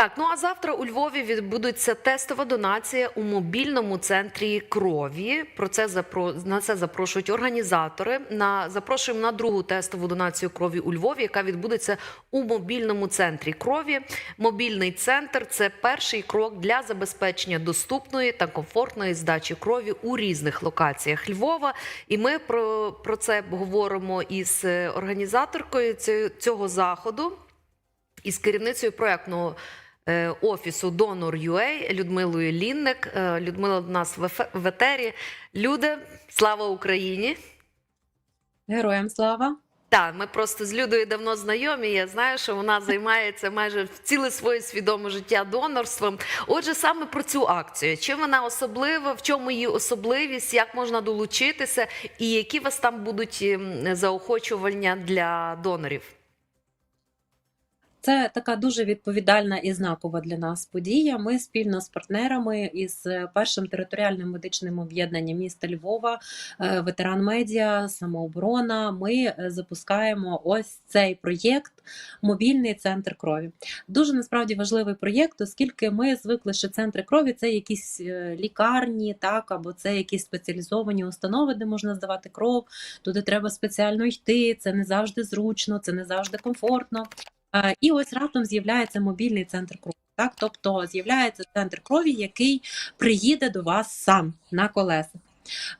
Так, ну а завтра у Львові відбудеться тестова донація у мобільному центрі крові. Про це запро... на це запрошують організатори. На запрошуємо на другу тестову донацію крові у Львові, яка відбудеться у мобільному центрі крові. Мобільний центр це перший крок для забезпечення доступної та комфортної здачі крові у різних локаціях Львова. І ми про, про це говоримо із е, організаторкою цього заходу із керівницею проектного офісу Donor.ua Людмилою Лінник. Е, Людмила до нас в етері. Люди, слава Україні! Героям слава! Так, ми просто з Людою давно знайомі. Я знаю, що вона займається майже ціле своє свідоме життя донорством. Отже, саме про цю акцію. Чим вона особлива, в чому її особливість, як можна долучитися, і які у вас там будуть ем, заохочування для донорів? Це така дуже відповідальна і знакова для нас подія. Ми спільно з партнерами із першим територіальним медичним об'єднанням міста Львова, е, ветеран медіа, самооборона. Ми е, запускаємо ось цей проєкт Мобільний центр крові. Дуже насправді важливий проєкт, оскільки ми звикли, що центри крові це якісь е, лікарні, так або це якісь спеціалізовані установи, де можна здавати кров. Туди треба спеціально йти. Це не завжди зручно, це не завжди комфортно. Е, І ось раптом з'являється мобільний центр крові. Так, тобто з'являється центр крові, який приїде до вас сам на колесах.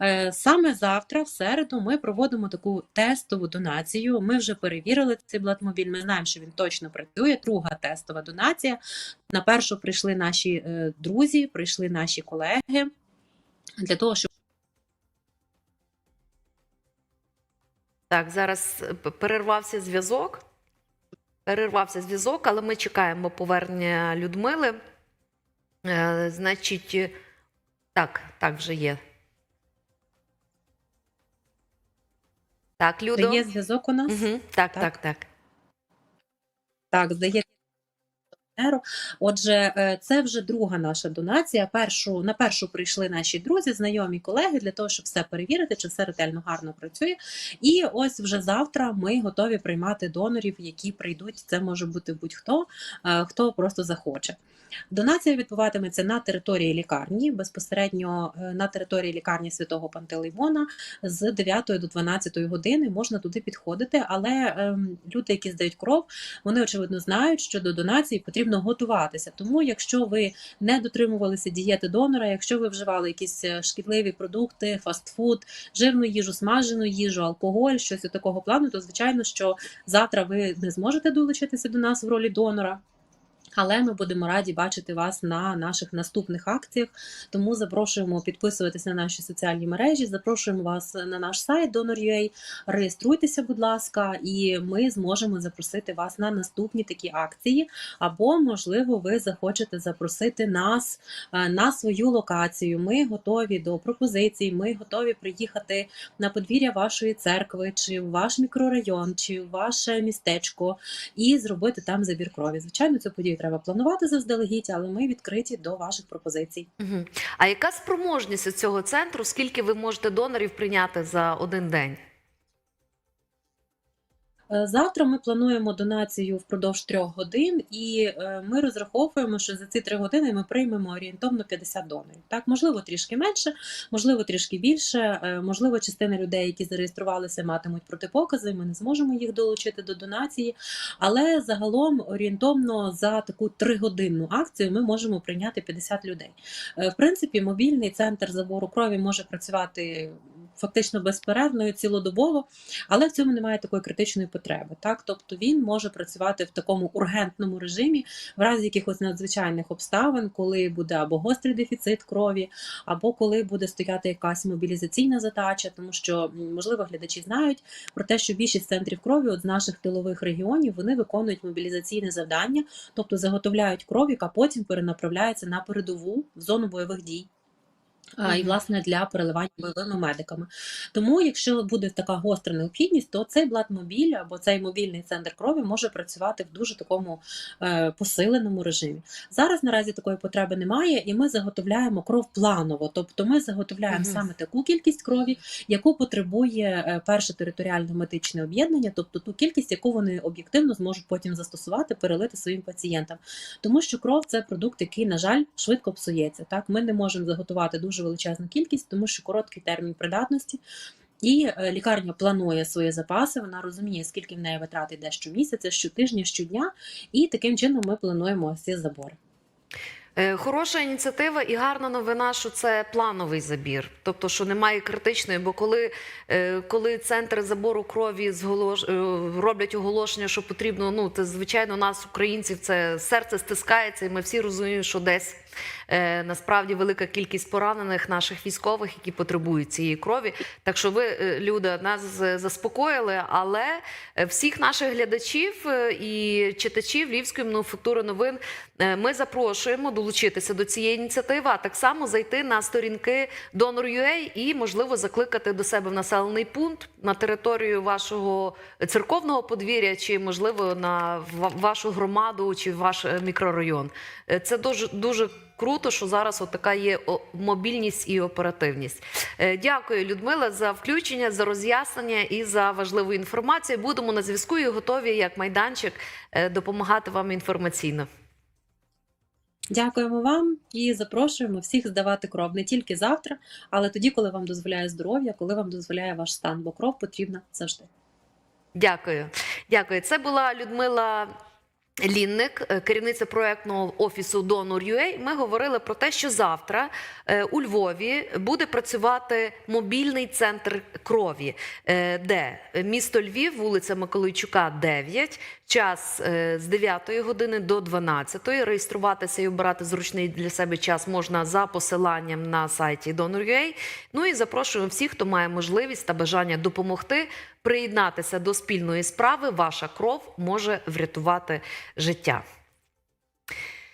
Е, Саме завтра, в середу, ми проводимо таку тестову донацію. Ми вже перевірили цей блатмобіль. Ми знаємо, що він точно працює. Друга тестова донація. На першу прийшли наші е, друзі, прийшли наші колеги для того, щоб Так, зараз перервався зв'язок. Перервався зв'язок, але ми чекаємо повернення Людмили. Е, значить, так, так вже є. Так, Людо. є зв'язок у нас. Угу, так, Так. так, так. Так, здається. Партнеру. Отже, е, це вже друга наша донація. Першу на першу прийшли наші друзі, знайомі колеги для того, щоб все перевірити, чи все ретельно гарно працює. І ось вже завтра ми готові приймати донорів, які прийдуть. Це може бути будь-хто, е, хто просто захоче. Донація відбуватиметься на території лікарні, безпосередньо е, на території лікарні святого Пантелеймона з 9 до 12 години можна туди підходити, але ем, люди, які здають кров, вони очевидно знають, що до донації потрібно готуватися. Тому, якщо ви не дотримувалися дієти донора, якщо ви вживали якісь е, шкідливі продукти, фастфуд, жирну їжу, смажену їжу, алкоголь, щось такого плану, то звичайно, що завтра ви не зможете долучитися до нас в ролі донора. Але ми будемо раді бачити вас на наших наступних акціях. Тому запрошуємо підписуватися на наші соціальні мережі. Запрошуємо вас на наш сайт Donor.ua. Реєструйтеся, будь ласка, і ми зможемо запросити вас на наступні такі акції. Або, можливо, ви захочете запросити нас е, на свою локацію. Ми готові до пропозицій. Ми готові приїхати на подвір'я вашої церкви, чи в ваш мікрорайон, чи в ваше містечко і зробити там забір крові. Звичайно, цю подію треба планувати заздалегідь, але ми відкриті до ваших пропозицій. Угу. А яка спроможність цього центру? Скільки ви можете донорів прийняти за один день? Е, Завтра ми плануємо донацію впродовж трьох годин, і е, ми розраховуємо, що за ці три години ми приймемо орієнтовно 50 донорів. Так, можливо, трішки менше, можливо, трішки більше. е, Можливо, частина людей, які зареєструвалися, матимуть протипокази. Ми не зможемо їх долучити до донації. Але загалом орієнтовно за таку тригодинну акцію ми можемо прийняти 50 людей. В принципі, мобільний центр забору крові може працювати фактично безперервно і цілодобово, але в цьому немає такої критичної потреби. Так, тобто він може працювати в такому ургентному режимі в разі якихось надзвичайних обставин, коли буде або гострий дефіцит крові, або коли буде стояти якась мобілізаційна задача, тому що можливо глядачі знають про те, що більшість центрів крові от з наших тилових регіонів вони виконують мобілізаційне завдання, тобто заготовляють кров, яка потім перенаправляється на передову в зону бойових дій. А, і власне для переливання бойовими медиками. Тому, якщо буде така гостра необхідність, то цей блатмобіль або цей мобільний центр крові може працювати в дуже такому е, посиленому режимі. Зараз наразі такої потреби немає, і ми заготовляємо кров планово. Тобто ми заготовляємо Мгм. саме таку кількість крові, яку потребує е, перше територіальне медичне об'єднання, тобто ту кількість, яку вони об'єктивно зможуть потім застосувати, перелити своїм пацієнтам. Тому що кров це продукт, який, на жаль, швидко псується. Так, ми не можемо заготувати дуже величезну кількість, тому що короткий термін придатності. І е, лікарня планує свої запаси, вона розуміє, скільки в неї витрат йде щомісяця, щотижня, щодня, і таким чином ми плануємо ці забори. Е, Хороша ініціатива і гарна новина, що це плановий забір, тобто що немає критичної. Бо коли, е, коли центри забору крові зголош... роблять оголошення, що потрібно, ну це звичайно нас, українців, це серце стискається, і ми всі розуміємо, що десь насправді велика кількість поранених наших військових, які потребують цієї крові. Так що ви, е, Люда, нас заспокоїли, але е, всіх наших глядачів е, і читачів Львівської мануфактури новин е, ми запрошуємо долучитися до цієї ініціативи, а так само зайти на сторінки Donor.ua і, можливо, закликати до себе в населений пункт на територію вашого церковного подвір'я, чи можливо на вашу громаду чи ваш е, мікрорайон. Е, Це дуже дуже. Круто, що зараз от така є мобільність і оперативність. Е, Дякую, Людмила, за включення, за роз'яснення і за важливу інформацію. Будемо на зв'язку і готові як майданчик е, допомагати вам інформаційно. Дякуємо вам і запрошуємо всіх здавати кров не тільки завтра, але тоді, коли вам дозволяє здоров'я, коли вам дозволяє ваш стан, бо кров потрібна завжди. Дякую. Дякую. Це була Людмила. Лінник, е, керівниця проектного офісу Donor.ua, ми говорили про те, що завтра е, у Львові буде працювати мобільний центр крові, е, де місто Львів, вулиця Миколайчука, 9, час з 9 години до 12. Реєструватися і обирати зручний для себе час можна за посиланням на сайті Donor.ua. Ну і запрошуємо всіх, хто має можливість та бажання допомогти приєднатися до спільної справи. Ваша кров може врятувати життя.